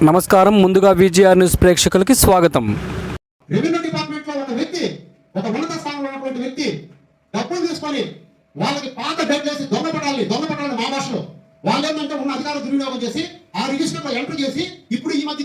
నమస్కారం. ముందుగా VGR news ప్రేక్షకులకి స్వాగతం. రెవెన్యూ డిపార్ట్మెంట్లో ఒక వ్యక్తి ఒక ఉన్నత స్థానంలో ఉన్నటువంటి వ్యక్తి డబ్బులు తీసుకొని వాళ్ళకి పాత బెడ్ చేసి దొంగ పట్టాలి దొంగ మా భాషలో వాళ్ళు ఏంటంటే ఉన్న అధికార దుర్వినియోగం చేసి ఆ రిజిస్టర్లో ఎంటర్ చేసి ఇప్పుడు ఈ మధ్య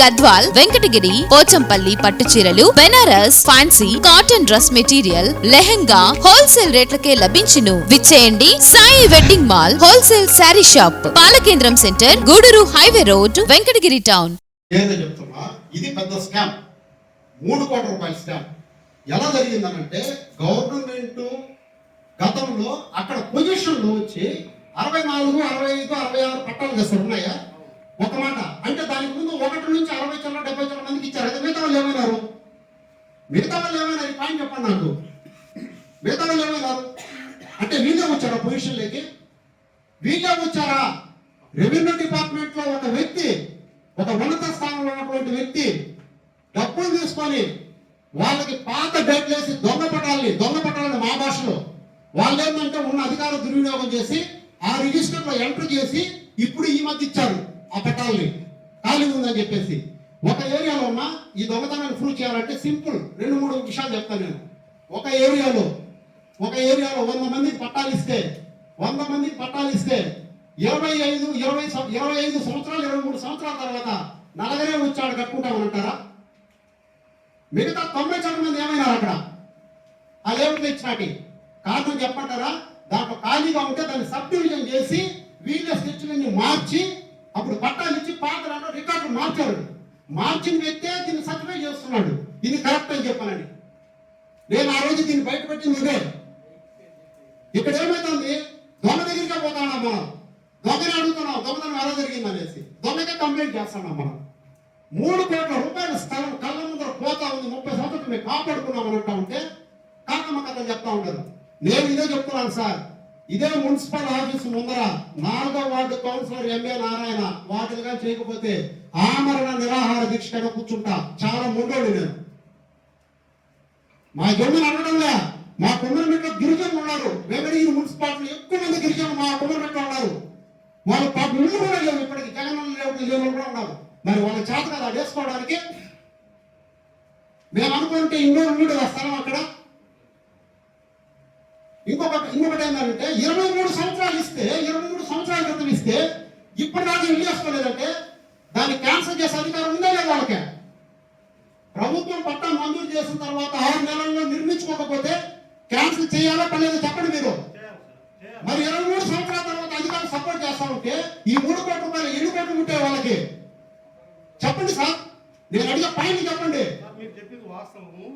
గద్వాల్ వెంకటగిరి పోచంపల్లి పట్టు చీరలు Banaras fancy cotton dress material lehenga wholesale రేట్లకే లభించును. విచ్చేయండి Sai wedding mall wholesale sari shop పాలకేంద్రం centre Gudur highway road Venkatagiri town. ఏదో చెప్తున్నా ఇది పెద్ద స్కామ్. మూడు కోట్ల రూపాయల స్కామ్. ఎలా జరిగిందనంటే గవర్నమెంట్ గతంలో అక్కడ పొజిషన్లో వచ్చి అరవై నాలుగు అరవై ఐదు అరవై ఆరు పట్టాలు చేస్తారు ఉన్నాయా? ఒక మాట అంటే దానికి ముందు ఒకటి నుంచి అరవై చిల్లర డెబ్బై చిల్లర మందికి ఇచ్చారు. అయితే మిగతా వాళ్ళు ఏమైనారు? మిగతా వాళ్ళు ఏమైనా పాయింట్ చెప్పండి నాకు. మిగతా వాళ్ళు ఏమైనారు? అంటే వీళ్ళే వచ్చారా పొజిషన్లోకి వీళ్ళే వచ్చారా? రెవెన్యూ డిపార్ట్మెంట్లో ఒక వ్యక్తి ఒక ఉన్నత స్థానంలో ఉన్నటువంటి వ్యక్తి డబ్బులు తీసుకొని వాళ్ళకి పాత డేట్లు వేసి దొంగ పట్టాలని దొంగ పట్టాలని మా భాషలో వాళ్ళు ఏంటంటే ఉన్న అధికార దుర్వినియోగం చేసి ఆ రిజిస్టర్లో ఎంటర్ చేసి ఇప్పుడు ఈ మధ్య ఇచ్చారు. ఆ పట్టాలని ఖాళీ ఉందని చెప్పేసి. ఒక ఏరియాలో ఉన్న ఈ దొంగతనాన్ని ప్రూవ్ చేయాలంటే సింపుల్ రెండు మూడు విషయాలు చెప్తాను నేను. ఒక ఏరియాలో ఒక ఏరియాలో వంద మందికి పట్టాలు ఇస్తే వంద మందికి పట్టాలు ఇస్తే ఇరవై ఐదు ఇరవై ఇరవై ఐదు సంవత్సరాలు ఇరవై మూడు సంవత్సరాల తర్వాత నలగరే వచ్చాడు కట్టుకుంటామనంటారా మిగతా తొంభై శాతం మంది ఏమైనా అక్కడ? ఆ లేఅవుట్ ఇచ్చినటి కారణం చెప్పంటారా? దాంట్లో ఖాళీగా ఉంటే దాన్ని సబ్ డివిజన్ చేసి వీళ్ళ స్కెచ్లన్నీ మార్చి అప్పుడు పట్టాలు ఇచ్చి పాత్రలో రికార్డు మార్చారు మార్చిన వ్యక్తే దీన్ని సర్టిఫై చేస్తున్నాడు. ఇది కరెక్ట్ అని చెప్పాలని నేను ఆ రోజు దీన్ని బయటపెట్టింది ఇదే. ఇక్కడ ఏమైతుంది? దొంగ దగ్గరికే పోతాం మనం దొంగని అడుగుతున్నాం దొంగతనం ఎలా జరిగింది అనేసి. దొంగకే కంప్లైంట్ చేస్తున్నాం మనం మూడు కోట్ల రూపాయల స్థలం కళ్ళ ముందర పోతా ఉంది. ముప్పై సంవత్సరాలు మేము కాపాడుకున్నాం అని అంటా ఉంటే కాకమ్మ కథ చెప్తా ఉంటారు నేను ఇదే చెప్తున్నాను సార్. ఇదే మున్సిపల్ ఆఫీస్ ముందర నాలుగో వార్డు కౌన్సిలర్ ఎంఏ నారాయణ వాటిలుగా చేయకపోతే ఆమరణ నిరాహార దీక్ష కింద కూర్చుంటా. చాలా ముండోడు నేను. మా జన్మని అనడంలే మా కుమ్మరిమెట్లో గిరిజనులు ఉన్నారు. వెంకటగిరి మున్సిపాలిటీలో ఎక్కువ మంది గిరిజనులు మా కుమ్మరిమెట్లో ఉన్నారు. వాళ్ళు పాప ఇల్లు కూడా లేవు ఇప్పటికి. జగన్ లేవు లేవు కూడా ఉన్నారు. మరి వాళ్ళ చేత కదా వేసుకోవడానికి మేము అనుకుంటే ఇంకో ఉండు వస్తాం అక్కడ. ఇంకొక ఇంకొకటి ఏంటంటే ఇరవై మూడు సంవత్సరాలు ఇస్తే ఇరవై మూడు సంవత్సరాల క్రితం ఇస్తే ఇప్పుడు ఇల్లు వేసుకోలేదంటే దాన్ని క్యాన్సిల్ చేసే అధికారం ఉందా లేదా వాళ్ళకి. ప్రభుత్వం పట్టా మంజూరు చేసిన తర్వాత ఆరు నెలల్లో నిర్మించుకోకపోతే క్యాన్సిల్ చేయాలా పర్లేదు చెప్పండి మీరు? మరి ఇరవై మూడు సంవత్సరాల తర్వాత అధికారులు సపోర్ట్ చేస్తా ఉంటే ఈ మూడు కోట్ల రూపాయలు ఎన్ని కోట్లు ఉంటాయి వాళ్ళకి? చెప్పండి సార్. నేను అడిగే పైన చెప్పండి. మీరు చెప్పింది వాస్తవము.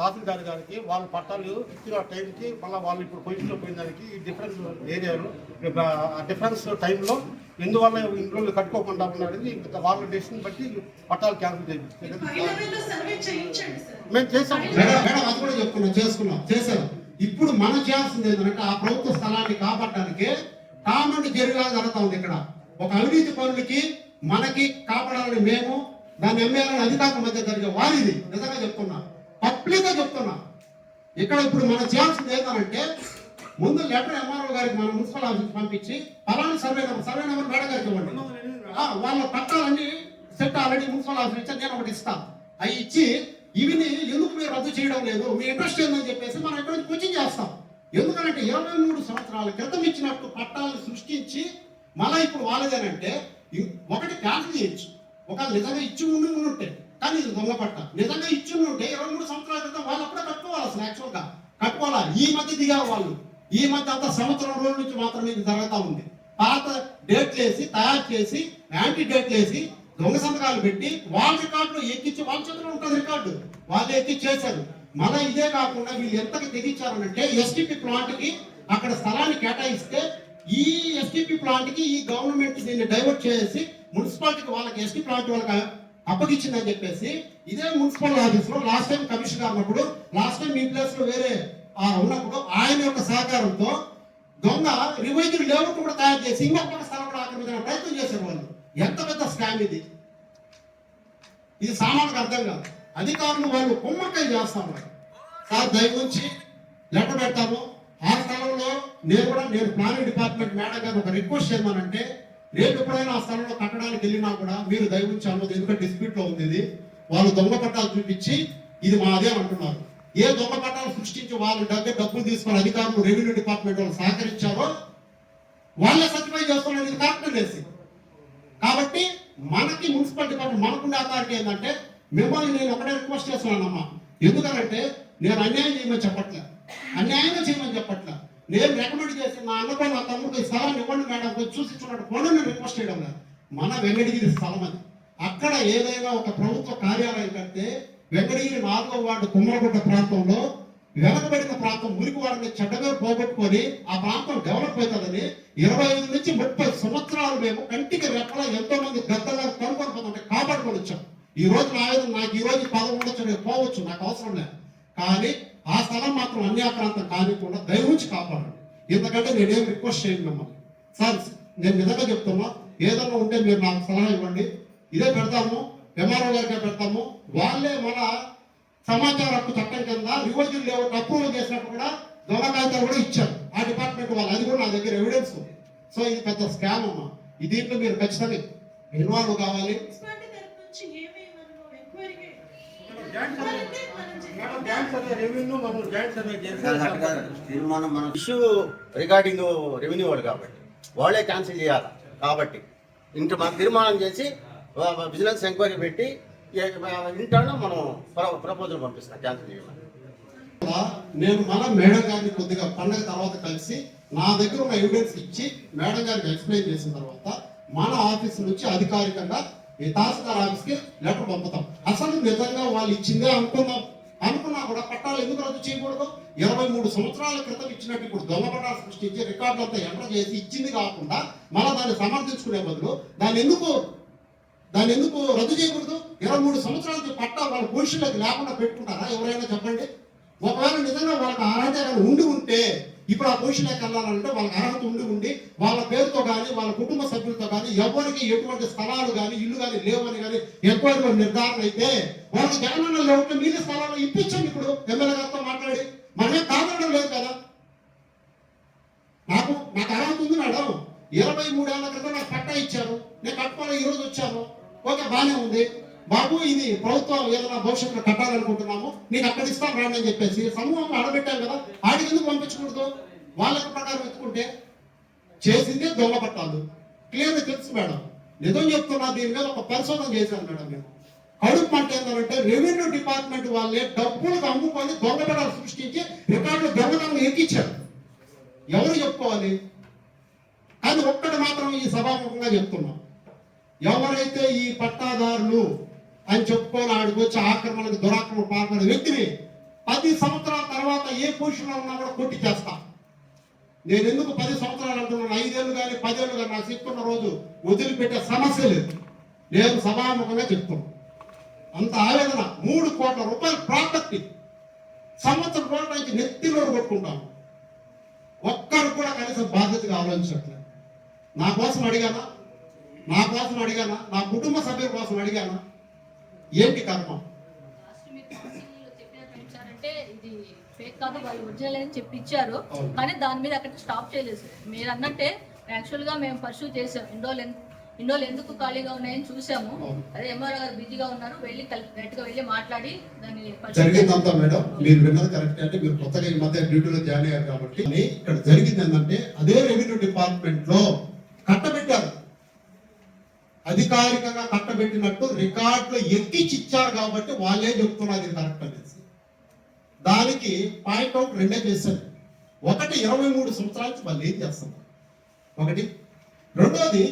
తహసీల్దార్ గారికి వాళ్ళ పట్టాలు ఇచ్చిన టైంకి మళ్ళీ వాళ్ళు ఇప్పుడు పొజిషన్లో పోయిన దానికి ఈ డిఫరెన్స్ ఏరియాలో ఆ డిఫరెన్స్ టైంలో ఎందువల్ల ఇన్ని రోజులు కట్టుకోకుండా ఇంకా వాళ్ళ డెసిషన్ బట్టి పట్టాలు క్యాన్సిల్ చేయించారు సార్. మేము చేసాం మేడం అది కూడా చెప్తున్నాం చేసుకున్నాం చేశారు. ఇప్పుడు మనం చేయాల్సింది ఏంటంటే ఆ ప్రభుత్వ స్థలాన్ని కాపాడడానికి కామెంట్ జరిగా జరుగుతా ఉంది ఇక్కడ. ఒక అవినీతి పనులకి మనకి కాపాడాలని మేము దాన్ని ఎమ్మెల్యేల అధికారుల మధ్య జరిగే వారిది. నిజంగా చెప్తున్నా. పబ్లిక్గా చెప్తున్నా. ఇక్కడ ఇప్పుడు మనం చేయాల్సింది ఏంటంటే ముందు లెటర్ ఎంఆర్ఓ గారికి మన మున్సిపల్ ఆఫీస్ పంపించి పలానా survey number survey number madam గారికి ఇవ్వండి. వాళ్ళ పట్టాలన్నీ సెట్ ఆల్రెడీ మున్సిపల్ ఆఫీస్ ఇచ్చారు నేను ఒకటి ఇస్తా. అవి ఇచ్చి ఇవిని ఎందుకు మీరు రద్దు చేయడం లేదు? మీ ఇంట్రెస్ట్ ఏందని చెప్పేసి మనం ఇక్కడ నుంచి కోచింగ్ చేస్తాం. ఎందుకంటే ఇరవై మూడు సంవత్సరాల క్రితం ఇచ్చినట్టు పట్టాలను సృష్టించి మళ్ళీ ఇప్పుడు వాళ్ళదేనంటే ఒకటి క్యాన్సిల్ చేయొచ్చు ఒక నిజంగా ఇచ్చి ఉండి ఉంటే కానీ ఇది దొంగ పట్ట. నిజంగా ఇచ్చి ఉంటే ఇరవై మూడు సంవత్సరాల క్రితం వాళ్ళు అప్పుడే కట్టుకోవాలి అసలు యాక్చువల్గా కట్టుకోవాలా. ఈ మధ్య దిగారు వాళ్ళు. ఈ మధ్య అంత సంవత్సరం రోజుల నుంచి మాత్రమే ఇది జరుగుతూ ఉంది. పాత డేట్ చేసి తయారు చేసి యాంటీ డేట్ వేసి దొంగ సంతకాలు పెట్టి వాళ్ళ రికార్డులు ఎక్కించి వాళ్ళ చేతిలో ఉంటుంది రికార్డు. వాళ్ళు ఎక్కించి చేశారు మన ఇదే కాకుండా వీళ్ళు ఎంతకి తెగించారనంటే ఎస్టీపీ ప్లాంట్కి అక్కడ స్థలాన్ని కేటాయిస్తే ఈ ఎస్టీపీ ప్లాంట్కి ఈ గవర్నమెంట్ దీన్ని డైవర్ట్ చేసి మున్సిపాలిటీకి వాళ్ళకి ఎస్టీ ప్లాంట్ వాళ్ళకి అప్పగించిందని చెప్పేసి ఇదే మున్సిపల్ ఆఫీస్లో లాస్ట్ టైం కమిషనర్ అన్నప్పుడు లాస్ట్ టైం మీ ప్లేస్లో వేరే ఆ, ఉన్నప్పుడు ఆయన యొక్క సహకారంతో దొంగ రివైజర్ లేఅవుట్ కూడా తయారు చేసి ఇంకొక స్థలం కూడా ఆక్రమించిన ప్రయత్నం చేశారు వాళ్ళు. ఎంత పెద్ద స్కామ్ ఇది? ఇది సామాన్యకు అర్థం కాదు. అధికారులు వాళ్ళు కుమ్మక్కై చేస్తాము సార్ దయ లెటర్ పెడతాము. ఆ స్థలంలో నేను కూడా నేను ప్లానింగ్ డిపార్ట్మెంట్ మేడం గారు ఒక రిక్వెస్ట్ చేయమనంటే రేపు ఎప్పుడైనా ఆ స్థలంలో కట్టడానికి వెళ్ళినా కూడా మీరు దయవుంచి అన్నది ఎందుకంటే డిస్ప్యూట్లో ఉంది ఇది. వాళ్ళు దొంగ పట్టాలు చూపించి ఇది మాదే అంటున్నారు. ఏ దొంగ పట్టాలు సృష్టించి వాళ్ళు దగ్గర డబ్బులు తీసుకుని అధికారులు రెవెన్యూ డిపార్ట్మెంట్ వాళ్ళు సహకరించారో వాళ్ళే సర్టిఫై చేస్తున్నారు. ఇది కరెక్ట్ లేసి కాబట్టి మనకి మున్సిపల్ డిపార్ట్మెంట్ మనకుండే అథారిటీ ఏంటంటే మిమ్మల్ని నేను ఒకటే రిక్వెస్ట్ చేస్తున్నానమ్మా. ఎందుకనంటే నేను అన్యాయం చేయమని చెప్పట్లే. అన్యాయంగా చేయమని చెప్పట్లే. నేను రికమెండ్ చేసి నా అన్నపై నా తమ్ముడికి ఈ స్థలాన్ని ఇవ్వండి మేడం కొంచెం చూసి చూడండి. పోనీ నేను రిక్వెస్ట్ చేయడం లేదు. మన వెంకటగిరి స్థలం అది. అక్కడ ఏదైనా ఒక ప్రభుత్వ కార్యాలయం కంటే వెంకటగిరి నాలుగో వార్డు కుమ్మరగుట్ట ప్రాంతంలో వెనకబడిన ప్రాంతం మురికివాడిని చెడ్డగా పోగొట్టుకొని ఆ ప్రాంతం డెవలప్ అవుతుందని ఇరవై ఐదు నుంచి ముప్పై సంవత్సరాలు మేము కంటికి రెక్కల ఎంతో మంది గద్దలాగా కనుకొని కాపాడుకొని వచ్చాం. ఈ రోజు నా నాకు ఈ రోజు పదవి ఉండొచ్చు నేను పోవచ్చు నాకు అవసరం లేదు. కానీ ఆ స్థలం మాత్రం అన్యాక్రాంతం కానికుండా దయవుంచి కాపాడండి. ఎందుకంటే నేనేం రిక్వెస్ట్ చేయను మిమ్మల్ని సార్ నేను నిజంగా చెప్తున్నా ఏదైనా ఉంటే మీరు నాకు సలహా ఇవ్వండి. ఇదే పెడతాము ఎంఆర్ఓ గారికే పెడతాము. వాళ్ళే మన సమాచార హక్కు చట్టం కింద రివర్జన్ లేఅవుట్ అప్రూవల్ చేసినప్పుడు కూడా దొంగ కాగితాలు కూడా ఇచ్చారు. ఆ డిపార్ట్మెంట్ వాళ్ళు అది కూడా నా దగ్గర ఎవిడెన్స్ ఉంది. సో ఇది పెద్ద స్కామ్ అమ్మా. దీంట్లో మీరు ఖచ్చితంగా ఇన్వాల్వ్ కావాలి. ఇష్యూ రిగార్డింగ్ రెవెన్యూ వాళ్ళు కాబట్టి. వాళ్ళే క్యాన్సిల్ చేయాలి? కాబట్టి. ఇంత మనం తీర్మానం చేసి విజిలెన్స్ ఎంక్వైరీ పెట్టి ఇంటర్లో మనం ప్రపోజల్ పంపిస్తాం క్యాన్సిల్ చేయమని. కూడా నేను మళ్ళీ మేడం గారిని కొద్దిగా పండగ తర్వాత కలిసి నా దగ్గర ఉన్న ఎవిడెన్స్ ఇచ్చి మేడం గారికి ఎక్స్ప్లెయిన్ చేసిన తర్వాత మన ఆఫీస్ నుంచి అధికారికంగా ఈ తహసీల్దార్ ఆఫీస్కి లెటర్ పంపుతాం. అసలు నిజంగా వాళ్ళు ఇచ్చిందే అనుకున్నాం అనుకున్నా కూడా పట్టాలు ఎందుకు రద్దు చేయకూడదు? ఇరవై మూడు సంవత్సరాల క్రితం ఇచ్చినట్టు ఇప్పుడు దొంగ సృష్టించి రికార్డులు అంతా ఎంటర్ చేసి ఇచ్చింది కాకుండా మళ్ళీ దాన్ని సమర్థించుకునే బదులు దాన్ని ఎందుకు దాన్ని ఎందుకు రద్దు చేయకూడదు? ఇరవై మూడు సంవత్సరాల పట్టా వాళ్ళ పొజిషన్లకు లేకుండా పెట్టుకుంటారా? ఎవరైనా చెప్పండి. ఒకవేళ నిజంగా వాళ్ళకి ఆరాధ్యాలు ఉండి ఉంటే ఇప్పుడు ఆ పొజిషన్లోకి వెళ్ళాలంటే వాళ్ళకి అర్హత ఉండి ఉండి వాళ్ళ పేరుతో కానీ వాళ్ళ కుటుంబ సభ్యులతో కానీ ఎవరికి ఎటువంటి స్థలాలు కానీ ఇల్లు కానీ లేవని కానీ ఎంక్వైరీలో నిర్ధారణ అయితే వాళ్ళ జగనన్న లేవుంటే మీరే స్థలాలు ఇప్పించండి ఇప్పుడు. ఎమ్మెల్యే గారితో మాట్లాడి. మనమే కాదనడం లేదు కదా. నాకు నాకు అర్హత ఉంది మేడం. ఇరవై మూడేళ్ళ క్రితం నాకు పట్టా ఇచ్చారు. నేను కట్టుకోవాలి ఈ రోజు వచ్చాను. ఓకే బాగానే ఉంది. బాబు ఇది ప్రభుత్వం ఏదైనా భవిష్యత్తులో కట్టాలనుకుంటున్నాము నీకు అక్కడ ఇస్తాను రాండి అని చెప్పేసి సమూహం ఆడబెట్టాం కదా ఆడికి ఎందుకు పంపించకూడదు? వాళ్ళకి ప్రకారం ఎత్తుకుంటే చేసిందే దొంగ పట్టాలు. క్లియర్గా తెలుసు మేడం. నిజం చెప్తున్నా దీని మీద ఒక పరిశోధన చేశాను మేడం నేను. కడుపు పంట ఏంటంటే రెవెన్యూ డిపార్ట్మెంట్ వాళ్ళే డబ్బులకు అమ్ముకొని దొంగపడాలు సృష్టించి రికార్డులు దొంగతనం ఎక్కించారు. ఎవరు చెప్పుకోవాలి? కానీ ఒక్కటి మాత్రం ఈ సభాముఖంగా చెప్తున్నాం. ఎవరైతే ఈ పట్టాదారులు అని చెప్పుకొని ఆడికి వచ్చి ఆక్రమణకు దురాక్రమణ పాల్పడిన వ్యక్తిని పది సంవత్సరాల తర్వాత ఏ పొజిషన్లో ఉన్నా కూడా కొట్టి చేస్తా. నేను ఎందుకు పది సంవత్సరాలు అంటున్నాను? ఐదేళ్ళు కానీ పదేళ్ళు కానీ నాకు చెప్తున్న రోజు వదిలిపెట్టే సమస్య లేదు. నేను సభాముఖంగా చెప్తున్నాను అంత ఆవేదన. మూడు కోట్ల రూపాయల ప్రాపర్టీ. సంవత్సరం రోజుల నుంచి నెత్తిలో కొట్టుకుంటాను. ఒక్కరు కూడా కనీసం బాధ్యతగా ఆలోచించట్లేదు. నా కోసం అడిగానా? నా కోసం అడిగానా? నా కుటుంబ సభ్యుల కోసం అడిగానా? ఏంటి కర్మ? ఫేక్ కాదు వాళ్ళు ఒరిజినల్ అని చెప్పి ఇచ్చారు అవును. కానీ దాని మీద అక్కడ స్టాప్ చేయలేదు. మీరు అన్నట్టే యాక్చువల్గా మేము పర్సూ చేసాం. ఇండోలు ఇండోలు ఎందుకు ఖాళీగా ఉన్నాయని చూసాము. అదే ఎంఆర్ఓ గారు బిజీగా ఉన్నారు. వెళ్ళి డైరెక్ట్గా వెళ్ళి మాట్లాడి దాన్ని జరిగిందంతా మేడం. మీరు విన్నది కరెక్ట్ అంటే మీరు కొత్తగా ఈ మధ్య డ్యూటీలో జాయిన్ అయ్యారు కాబట్టి. ఇక్కడ జరిగింది ఏంటంటే అదే రెవెన్యూ డిపార్ట్మెంట్లో అధికారికంగా కట్టబెట్టినట్టు రికార్డులో ఎక్కించి కాబట్టి వాళ్ళే చెప్తున్నారు ఇది కరెక్ట్ అనేసి దానికి పాయింట్ అవుట్ రెండే చేశారు. ఒకటి ఇరవై మూడు సంవత్సరాల నుంచి వాళ్ళు ఏం చేస్తున్నారు? ఒకటి. రెండోది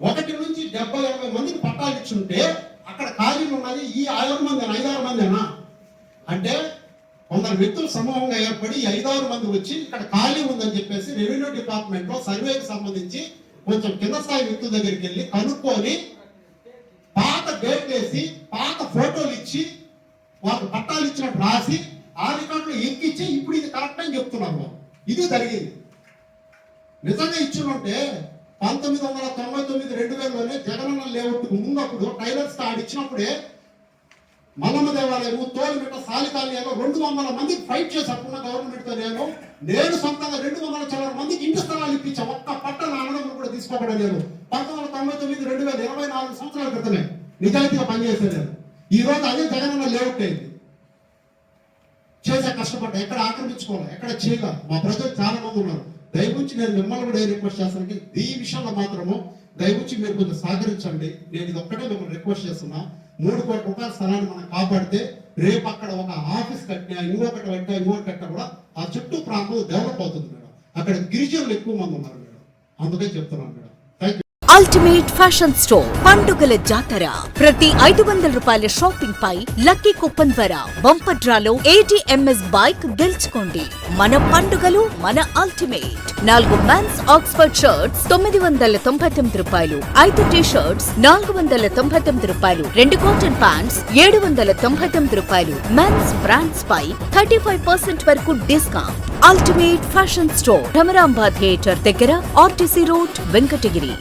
ఒకటి నుంచి డెబ్బై ఇరవై మందికి పట్టాలు ఇచ్చుంటే అక్కడ ఖాళీలు ఉన్నది ఈ ఆరు మంది ఐదారు మందేనా అంటే కొందరు వ్యక్తులు సమూహంగా ఏర్పడి ఐదారు మంది వచ్చి ఇక్కడ ఖాళీ ఉందని చెప్పేసి రెవెన్యూ డిపార్ట్మెంట్లో సర్వేకి సంబంధించి కొంచెం కింద స్థాయి వ్యక్తుల దగ్గరికి వెళ్ళి కనుక్కొని పాత డేట్ వేసి పాత ఫోటోలు ఇచ్చి వాళ్ళకి పట్టాలు ఇచ్చినట్టు రాసి ఆ రికార్డులు ఎక్కిచ్చి ఇప్పుడు ఇది కరెక్ట్ అని చెప్తున్నారు ఇది జరిగింది. నిజంగా ఇచ్చినట్టే పంతొమ్మిది వందల తొంభై తొమ్మిది రెండు వేలలోనే జగనన్న లేఅవుట్ ముందప్పుడు టైలర్స్ కార్డు ఇచ్చినప్పుడే మల్లమ్మ దేవాలయము తోలిమిట సాలికాలయాలో రెండు వందల మందికి ఫైట్ చేసేట్టున్న గవర్నమెంట్తో నేను నేను సొంతంగా రెండు వందల చాలా మందికి ఇంటి స్థలాలు ఇప్పించా. ఒక్క పట్ట నా కూడా తీసుకోవడం నేను పంతొమ్మిది వందల తొంభై తొమ్మిది రెండు వేల ఇరవై నాలుగు సంవత్సరాల క్రితమే నిజాయితీగా పనిచేసే నేను ఈ రోజు అదే జగనన్న లేఅవుట్ అయింది. చేసే కష్టపడ్డా ఎక్కడ ఆక్రమించుకోవాలి ఎక్కడ చేయగా మా ప్రజలు చాలా మంది ఉన్నారు. దయవుంచి నేను మిమ్మల్ని కూడా రిక్వెస్ట్ చేస్తాను ఈ విషయంలో మాత్రము దయవుంచి మీరు కొంచెం సహకరించండి. నేను ఇది ఒక్కటే మిమ్మల్ని రిక్వెస్ట్ చేస్తున్నా. మూడు కోట్ల రూపాయల స్థలాన్ని మనం కాపాడితే రేపు అక్కడ ఒక ఆఫీస్ కట్టినా ఇంకొకటి కట్టినా ఇంకొకటి కట్టినా కూడా ఆ చుట్టూ ప్రాంతం డెవలప్ అవుతుంది మేడం. అక్కడ గిరిజనులు ఎక్కువ మంది ఉన్నారు. అందుకే చెప్తున్నాను madam thank you ultimate fashion store పండుగల జాతర. ప్రతి ఐదు వందల రూపాయల షాపింగ్ పై లక్కీ కూపన్ ద్వారా బంపర్ డ్రాలో ఏటీఎంఎస్ బైక్ గెలుచుకోండి. మన పండుగలు మన అల్టిమేట్ నాలుగు మెన్స్ ఆక్స్ఫర్డ్ షర్ట్స్ తొమ్మిది వందల తొంభై తొమ్మిది రూపాయలు. ఐదు టీ షర్ట్స్ నాలుగు వందల తొంభై తొమ్మిది రూపాయలు. రెండు కాటన్ ప్యాంట్స్ ఏడు వందల తొంభై తొమ్మిది రూపాయలు. మెన్స్ బ్రాండ్స్ పై థర్టీ ఫైవ్ పర్సెంట్ వరకు discount ultimate fashion store Bhramaramba theatre దగ్గర ఆర్టీసీ రోడ్ వెంకటగిరి.